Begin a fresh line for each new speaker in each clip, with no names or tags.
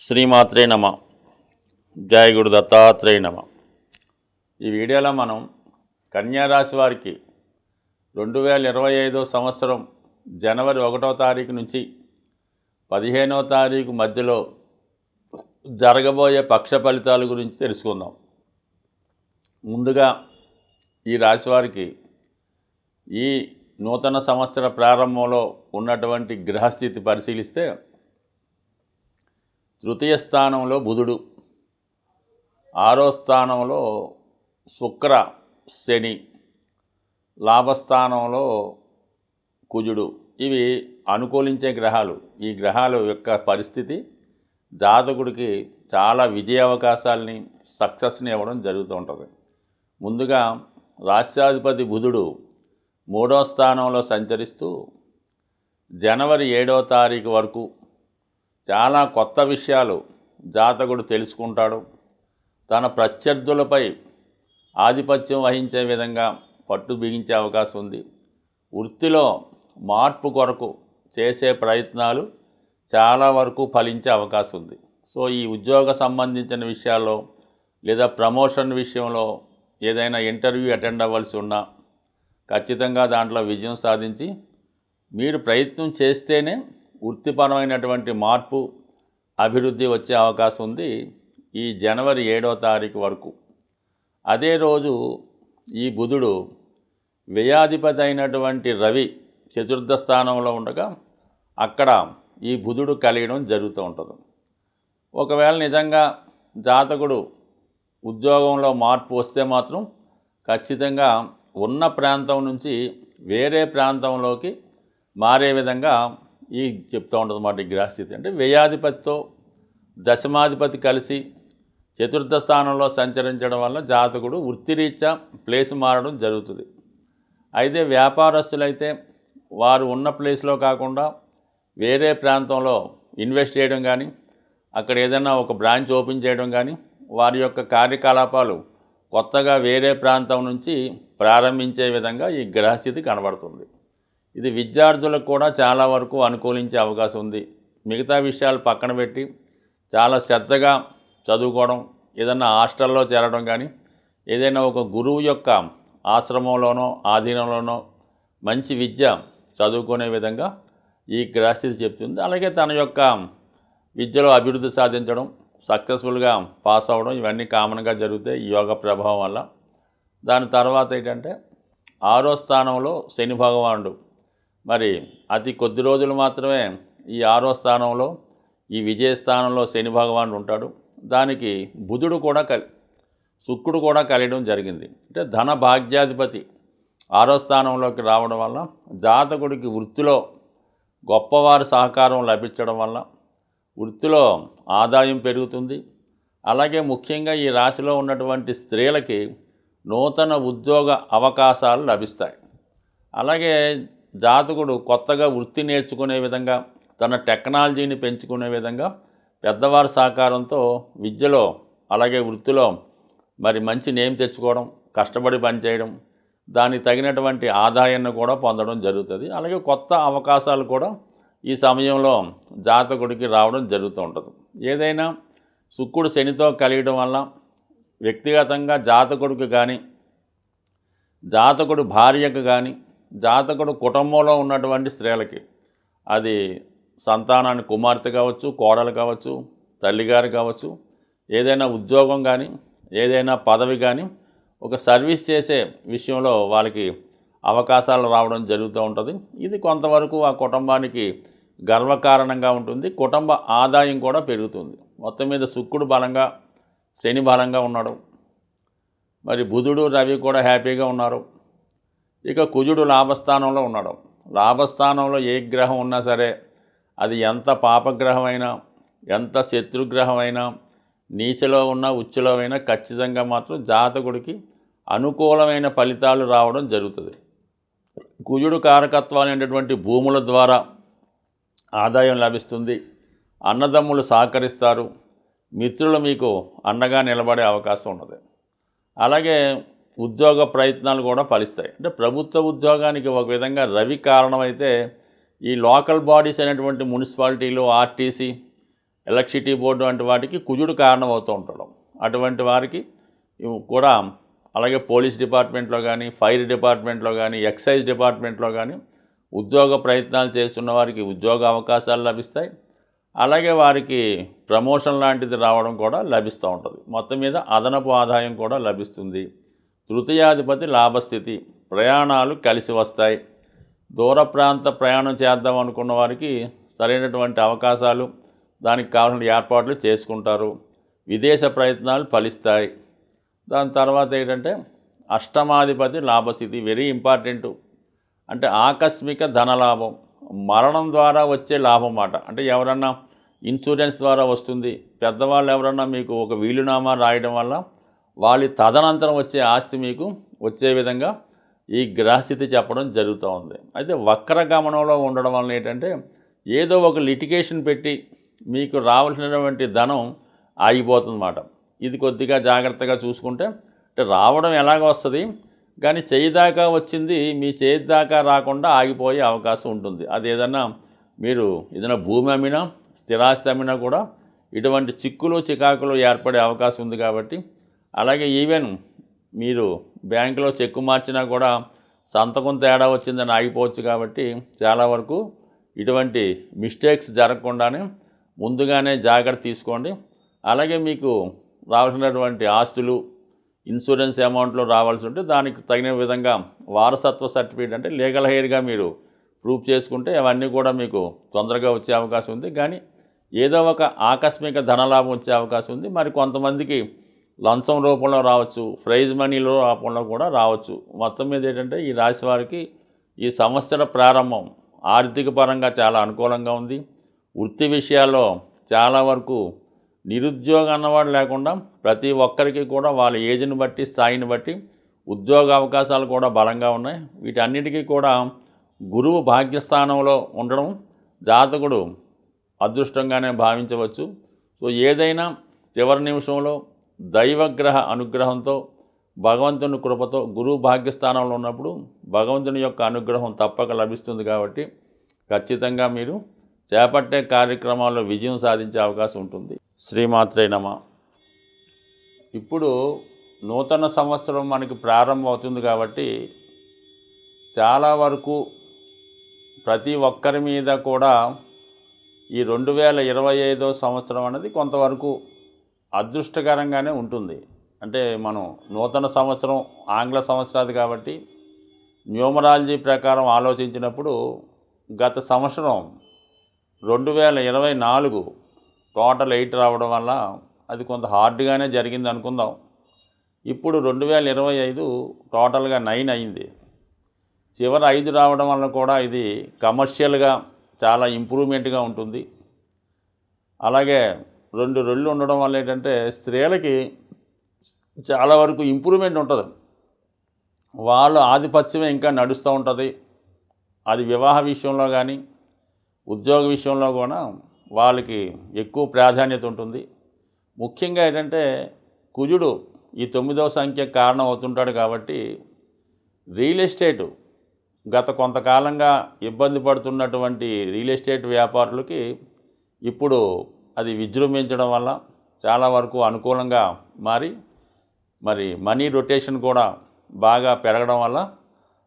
శ్రీమాత్రే నమ. జయ గురు దత్తాత్రేయ నమ. ఈ వీడియోలో మనం కన్యా రాశి వారికి రెండు వేల ఇరవై ఐదో సంవత్సరం జనవరి ఒకటో తారీఖు నుంచి పదిహేనో తారీఖు మధ్యలో జరగబోయే పక్ష ఫలితాల గురించి తెలుసుకుందాం. ముందుగా ఈ రాశి వారికి ఈ నూతన సంవత్సర ప్రారంభంలో ఉన్నటువంటి గ్రహస్థితి పరిశీలిస్తే తృతీయ స్థానంలో బుధుడు. ఆరో స్థానంలో శుక్ర శని. లాభస్థానంలో కుజుడు. ఇవి అనుకూలించే గ్రహాలు. ఈ గ్రహాల యొక్క పరిస్థితి జాతకుడికి చాలా విజయ అవకాశాలని సక్సెస్ని ఇవ్వడం జరుగుతూ ఉంటుంది. ముందుగా రాష్ట్రాధిపతి బుధుడు మూడో స్థానంలో సంచరిస్తూ జనవరి ఏడో తారీఖు వరకు చాలా కొత్త విషయాలు జాతకుడు తెలుసుకుంటాడు. తన ప్రత్యర్థులపై ఆధిపత్యం వహించే విధంగా పట్టు బిగించే అవకాశం ఉంది. వృత్తిలో మార్పు కొరకు చేసే ప్రయత్నాలు చాలా వరకు ఫలించే అవకాశం ఉంది. సో ఈ ఉద్యోగ సంబంధించిన విషయాల్లో లేదా ప్రమోషన్ విషయంలో ఏదైనా ఇంటర్వ్యూ అటెండ్ అవ్వాల్సి ఉన్నా ఖచ్చితంగా దాంట్లో విజయం సాధించి మీరు ప్రయత్నం చేస్తేనే వృత్తిపరమైనటువంటి మార్పు అభివృద్ధి వచ్చే అవకాశం ఉంది ఈ జనవరి ఏడో తారీఖు వరకు. అదే రోజు ఈ బుధుడు వ్యయాధిపతి అయినటువంటి రవి చతుర్థ స్థానంలో ఉండగా అక్కడ ఈ బుధుడు కలియడం జరుగుతూ ఉంటుంది. ఒకవేళ నిజంగా జాతకుడు ఉద్యోగంలో మార్పు వస్తే మాత్రం ఖచ్చితంగా ఉన్న ప్రాంతం నుంచి వేరే ప్రాంతంలోకి మారే విధంగా ఈ చెప్తూ ఉంటుంది అన్నమాట ఈ గ్రహస్థితి. అంటే వ్యయాధిపతితో దశమాధిపతి కలిసి చతుర్థ స్థానంలో సంచరించడం వల్ల జాతకుడు వృత్తిరీత్యా ప్లేస్ మారడం జరుగుతుంది. అయితే వ్యాపారస్తులైతే వారు ఉన్న ప్లేస్లో కాకుండా వేరే ప్రాంతంలో ఇన్వెస్ట్ చేయడం కానీ అక్కడ ఏదైనా ఒక బ్రాంచ్ ఓపెన్ చేయడం కానీ వారి యొక్క కార్యకలాపాలు కొత్తగా వేరే ప్రాంతం నుంచి ప్రారంభించే విధంగా ఈ గ్రహస్థితి కనబడుతుంది. ఇది విద్యార్థులకు కూడా చాలా వరకు అనుకూలించే అవకాశం ఉంది. మిగతా విషయాలు పక్కన పెట్టి చాలా శ్రద్ధగా చదువుకోవడం ఏదైనా హాస్టల్లో చేరడం కానీ ఏదైనా ఒక గురువు యొక్క ఆశ్రమంలోనో ఆధీనంలోనో మంచి విద్య చదువుకునే విధంగా ఈ గ్రహస్థితి చెప్తుంది. అలాగే తన యొక్క విద్యలో అభివృద్ధి సాధించడం సక్సెస్ఫుల్గా పాస్ అవ్వడం ఇవన్నీ కామన్గా జరుగుతాయి ఈ యోగ ప్రభావం వల్ల. దాని తర్వాత ఏంటంటే ఆరో స్థానంలో శని భగవానుడు. మరి అతి కొద్ది రోజులు మాత్రమే ఈ ఆరో స్థానంలో ఈ విజయ స్థానంలో శని భగవానుడు ఉంటాడు. దానికి బుధుడు కూడా కలి శుక్రుడు కూడా కలియడం జరిగింది. అంటే ధన భాగ్యాధిపతి ఆరో స్థానంలోకి రావడం వల్ల జాతకుడికి వృత్తిలో గొప్పవారి సహకారం లభించడం వల్ల వృత్తిలో ఆదాయం పెరుగుతుంది. అలాగే ముఖ్యంగా ఈ రాశిలో ఉన్నటువంటి స్త్రీలకి నూతన ఉద్యోగ అవకాశాలు లభిస్తాయి. అలాగే జాతకుడు కొత్తగా వృత్తి నేర్చుకునే విధంగా తన టెక్నాలజీని పెంచుకునే విధంగా పెద్దవారి సహకారంతో విద్యలో అలాగే వృత్తిలో మరి మంచి నేమ్ తెచ్చుకోవడం కష్టపడి పనిచేయడం దానికి తగినటువంటి ఆదాయాన్ని కూడా పొందడం జరుగుతుంది. అలాగే కొత్త అవకాశాలు కూడా ఈ సమయంలో జాతకుడికి రావడం జరుగుతూ ఉంటుంది. ఏదైనా శుక్రుడు శనితో కలియడం వల్ల వ్యక్తిగతంగా జాతకుడికి కానీ జాతకుడు భార్యకు కానీ జాతకుడు కుటుంబంలో ఉన్నటువంటి స్త్రీలకి. అది సంతానాన్ని కుమార్తె కావచ్చు కోడలు కావచ్చు తల్లిగారు కావచ్చు ఏదైనా ఉద్యోగం కానీ ఏదైనా పదవి కానీ ఒక సర్వీస్ చేసే విషయంలో వాళ్ళకి అవకాశాలు రావడం జరుగుతూ ఉంటుంది. ఇది కొంతవరకు ఆ కుటుంబానికి గర్వకారణంగా ఉంటుంది. కుటుంబ ఆదాయం కూడా పెరుగుతుంది. మొత్తం మీద శుక్రుడు బలంగా శని బలంగా ఉన్నాడు. మరి బుధుడు రవి కూడా హ్యాపీగా ఉన్నారు. ఇక కుజుడు లాభస్థానంలో ఉన్నాడు. లాభస్థానంలో ఏ గ్రహం ఉన్నా సరే అది ఎంత పాపగ్రహమైనా ఎంత శత్రుగ్రహమైనా నీచలో ఉన్న ఉచ్చులో అయినా ఖచ్చితంగా మాత్రం జాతకుడికి అనుకూలమైన ఫలితాలు రావడం జరుగుతుంది. కుజుడు కారకత్వాలు అనేటటువంటి భూముల ద్వారా ఆదాయం లభిస్తుంది. అన్నదమ్ములు సహకరిస్తారు. మిత్రులు మీకు అండగా నిలబడే అవకాశం ఉన్నది. అలాగే ఉద్యోగ ప్రయత్నాలు కూడా ఫలిస్తాయి. అంటే ప్రభుత్వ ఉద్యోగానికి ఒక విధంగా రవి కారణమైతే ఈ లోకల్ బాడీస్ అనేటువంటి మున్సిపాలిటీలు ఆర్టీసీ ఎలక్ట్రిసిటీ బోర్డు వంటి వాటికి కుజుడు కారణం అవుతూ ఉంటాడు అటువంటి వారికి కూడా అలాగే పోలీస్ డిపార్ట్మెంట్లో కానీ ఫైర్ డిపార్ట్మెంట్లో కానీ ఎక్సైజ్ డిపార్ట్మెంట్లో కానీ ఉద్యోగ ప్రయత్నాలు చేస్తున్న వారికి ఉద్యోగ అవకాశాలు లభిస్తాయి. అలాగే వారికి ప్రమోషన్ లాంటిది రావడం కూడా లభిస్తూ ఉంటుంది. మొత్తం మీద అదనపు ఆదాయం కూడా లభిస్తుంది. తృతీయాధిపతి లాభస్థితి ప్రయాణాలు కలిసి వస్తాయి. దూర ప్రాంత ప్రయాణం చేద్దాం అనుకున్న వారికి సరైనటువంటి అవకాశాలు దానికి కావాల్సిన ఏర్పాట్లు చేసుకుంటారు. విదేశ ప్రయత్నాలు ఫలిస్తాయి. దాని తర్వాత ఏంటంటే అష్టమాధిపతి లాభస్థితి వెరీ ఇంపార్టెంట్ అంటే ఆకస్మిక ధనలాభం మరణం ద్వారా వచ్చే లాభం మాట అంటే ఎవరన్నా ఇన్సూరెన్స్ ద్వారా వస్తుంది. పెద్దవాళ్ళు ఎవరన్నా మీకు ఒక వీలునామా రాయడం వల్ల వాళ్ళు తదనంతరం వచ్చే ఆస్తి మీకు వచ్చే విధంగా ఈ గ్రహస్థితి చెప్పడం జరుగుతూ ఉంది. అయితే వక్ర గమనంలో ఉండడం వలన ఏంటంటే ఏదో ఒక లిటిగేషన్ పెట్టి మీకు రావాల్సినటువంటి ధనం ఆగిపోతుందన్నమాట. ఇది కొద్దిగా జాగ్రత్తగా చూసుకుంటే అంటే రావడం ఎలాగ వస్తుంది? కానీ చేయి దాకా వచ్చింది మీ చేయి దాకా రాకుండా ఆగిపోయే అవకాశం ఉంటుంది. అది ఏదన్నా మీరు ఏదైనా భూమి అమ్మినా స్థిరాస్తి అమ్మినా కూడా ఇటువంటి చిక్కులు చికాకులు ఏర్పడే అవకాశం ఉంది కాబట్టి అలాగే ఈవెన్ మీరు బ్యాంకులో చెక్కు మార్చినా కూడా సంతకం తేడా వచ్చిందని ఆగిపోవచ్చు కాబట్టి చాలా వరకు ఇటువంటి మిస్టేక్స్ జరగకుండానే ముందుగానే జాగ్రత్త తీసుకోండి. అలాగే మీకు రావాల్సినటువంటి ఆస్తులు ఇన్సూరెన్స్ అమౌంట్లో రావాల్సి ఉంటే దానికి తగిన విధంగా వారసత్వ సర్టిఫికేట్ అంటే లీగల్ హెయిర్గా మీరు ప్రూఫ్ చేసుకుంటే అవన్నీ కూడా మీకు తొందరగా వచ్చే అవకాశం ఉంది. కానీ ఏదో ఒక ఆకస్మిక ధనలాభం వచ్చే అవకాశం ఉంది. మరి కొంతమందికి లంచం రూపంలో రావచ్చు ప్రైజ్ మనీలో రూపంలో కూడా రావచ్చు. మొత్తం మీద ఏంటంటే ఈ రాశి వారికి ఈ సంవత్సర ప్రారంభం ఆర్థిక పరంగా చాలా అనుకూలంగా ఉంది. వృత్తి విషయాల్లో చాలా వరకు నిరుద్యోగం అన్నవాడు లేకుండా ప్రతి ఒక్కరికి కూడా వాళ్ళ ఏజ్ని బట్టి స్థాయిని బట్టి ఉద్యోగ అవకాశాలు కూడా బలంగా ఉన్నాయి. వీటన్నిటికీ కూడా గురువు భాగ్యస్థానంలో ఉండడం జాతకుడు అదృష్టంగానే భావించవచ్చు. సో ఏదైనా చివరి నిమిషంలో దైవగ్రహ అనుగ్రహంతో భగవంతుని కృపతో గురువు భాగ్యస్థానంలో ఉన్నప్పుడు భగవంతుని యొక్క అనుగ్రహం తప్పక లభిస్తుంది కాబట్టి ఖచ్చితంగా మీరు చేపట్టే కార్యక్రమాల్లో విజయం సాధించే అవకాశం ఉంటుంది. శ్రీమాత్రే నమ. ఇప్పుడు నూతన సంవత్సరం మనకి ప్రారంభం అవుతుంది కాబట్టి చాలా వరకు ప్రతి ఒక్కరి మీద కూడా ఈ రెండు వేల ఇరవై ఐదో సంవత్సరం అనేది కొంతవరకు అదృష్టకరంగానే ఉంటుంది. అంటే మనం నూతన సంవత్సరం ఆంగ్ల సంవత్సరాది కాబట్టి న్యూమరాలజీ ప్రకారం ఆలోచించినప్పుడు గత సంవత్సరం రెండు వేల ఇరవై నాలుగు టోటల్ ఎయిట్ రావడం వల్ల అది కొంత హార్డ్గానే జరిగింది అనుకుందాం. ఇప్పుడు రెండు వేల ఇరవై ఐదు టోటల్గా నైన్ అయింది. చివరి ఐదు రావడం వల్ల కూడా ఇది కమర్షియల్గా చాలా ఇంప్రూవ్మెంట్గా ఉంటుంది. అలాగే రెండు రెళ్ళు ఉండడం వల్ల ఏంటంటే స్త్రీలకి చాలా వరకు ఇంప్రూవ్మెంట్ ఉంటుంది. వాళ్ళ ఆధిపత్యమే ఇంకా నడుస్తూ ఉంటుంది. అది వివాహ విషయంలో కానీ ఉద్యోగ విషయంలో కూడా వాళ్ళకి ఎక్కువ ప్రాధాన్యత ఉంటుంది. ముఖ్యంగా ఏంటంటే కుజుడు ఈ తొమ్మిదవ సంఖ్య కారణం అవుతుంటాడు కాబట్టి రియల్ ఎస్టేటు గత కొంతకాలంగా ఇబ్బంది పడుతున్నటువంటి రియల్ ఎస్టేట్ వ్యాపారులకి ఇప్పుడు విజృంభించడం వల్ల చాలా వరకు అనుకూలంగా మారి మరి మనీ రొటేషన్ కూడా బాగా పెరగడం వల్ల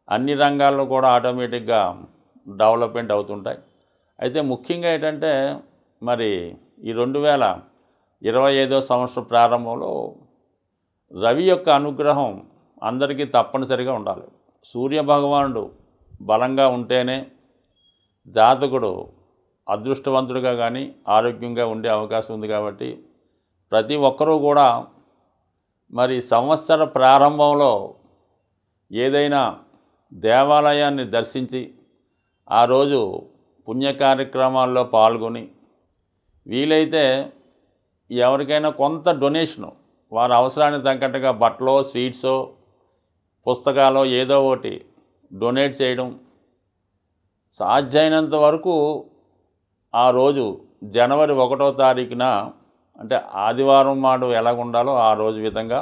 అన్ని రంగాల్లో కూడా ఆటోమేటిక్గా డెవలప్మెంట్ అవుతుంటాయి. అయితే ముఖ్యంగా ఏంటంటే మరి ఈ రెండు వేల ఇరవై ఐదో సంవత్సరం ప్రారంభంలో రవి యొక్క అనుగ్రహం అందరికీ తప్పనిసరిగా ఉండాలి. సూర్య భగవానుడు బలంగా ఉంటేనే జాతకుడు అదృష్టవంతుడిగా కానీ ఆరోగ్యంగా ఉండే అవకాశం ఉంది కాబట్టి ప్రతి ఒక్కరూ కూడా మరి సంవత్సర ప్రారంభంలో ఏదైనా దేవాలయాన్ని దర్శించి ఆ రోజు పుణ్య కార్యక్రమాల్లో పాల్గొని వీలైతే ఎవరికైనా కొంత డొనేషను వారి అవసరానికి తగ్గట్టుగా బట్టలో స్వీట్సో పుస్తకాలో ఏదో ఒకటి డొనేట్ చేయడం సాధ్యమైనంత వరకు ఆ రోజు జనవరి ఒకటో తారీఖున అంటే ఆదివారం నాడు ఎలాగుండాలో ఆ రోజు విధంగా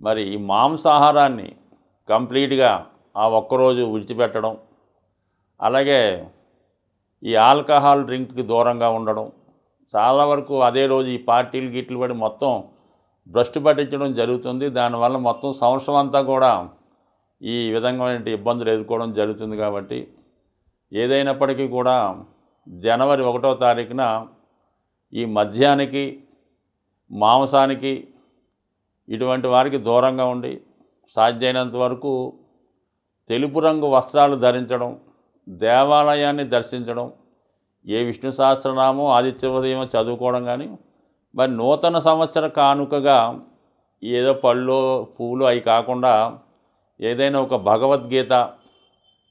మరి ఈ మాంసాహారాన్ని కంప్లీట్గా ఆ ఒక్కరోజు విడిచిపెట్టడం అలాగే ఈ ఆల్కహాల్ డ్రింక్కి దూరంగా ఉండడం చాలా వరకు అదే రోజు ఈ పార్టీలు గిట్లు పడి మొత్తం భ్రష్టు పట్టించడం జరుగుతుంది. దానివల్ల మొత్తం సంవత్సరం అంతా కూడా ఈ విధంగా ఇబ్బందులు ఎదుర్కోవడం జరుగుతుంది కాబట్టి ఏదైనప్పటికీ కూడా జనవరి ఒకటో తారీఖున ఈ మద్యానికి మాంసానికి ఇటువంటి వారికి దూరంగా ఉండి సాధ్యమైనంత వరకు తెలుపు రంగు వస్త్రాలు ధరించడం దేవాలయాన్ని దర్శించడం ఏ విష్ణు సహస్రనామో ఆదిత్య ఉదయం చదువుకోవడం కానీ మరి నూతన సంవత్సర కానుకగా ఏదో పళ్ళు పువ్వులు అవి కాకుండా ఏదైనా ఒక భగవద్గీత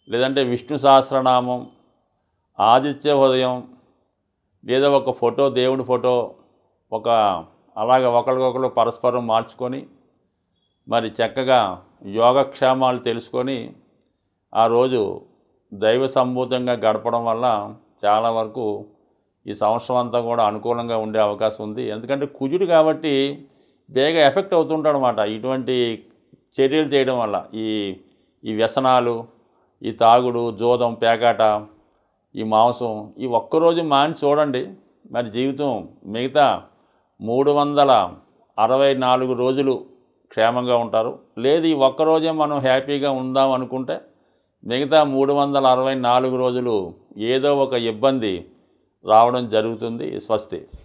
లేదంటే విష్ణు సహస్రనామం ఆదిత్య ఉదయం లేదా ఒక ఫోటో దేవుడి ఫోటో ఒక అలాగ ఒకరికొకరు పరస్పరం మార్చుకొని మరి చక్కగా యోగక్షేమాలు తెలుసుకొని ఆ రోజు దైవ సంభూతంగా గడపడం వల్ల చాలా వరకు ఈ సంవత్సరం అంతా కూడా అనుకూలంగా ఉండే అవకాశం ఉంది. ఎందుకంటే కుజుడు కాబట్టి బేగ ఎఫెక్ట్ అవుతుంటాడు అనమాట ఇటువంటి చర్యలు చేయడం వల్ల ఈ ఈ వ్యసనాలు ఈ తాగుడు జోదం పేకాట ఈ మాంసం ఈ ఒక్కరోజు మాని చూడండి. మరి జీవితం మిగతా మూడు వందల అరవై నాలుగు రోజులు క్షేమంగా ఉంటారు. లేదు ఈ ఒక్కరోజే మనం హ్యాపీగా ఉందాం అనుకుంటే మిగతా మూడు వందల అరవై నాలుగు రోజులు ఏదో ఒక ఇబ్బంది రావడం జరుగుతుంది. స్వస్తి.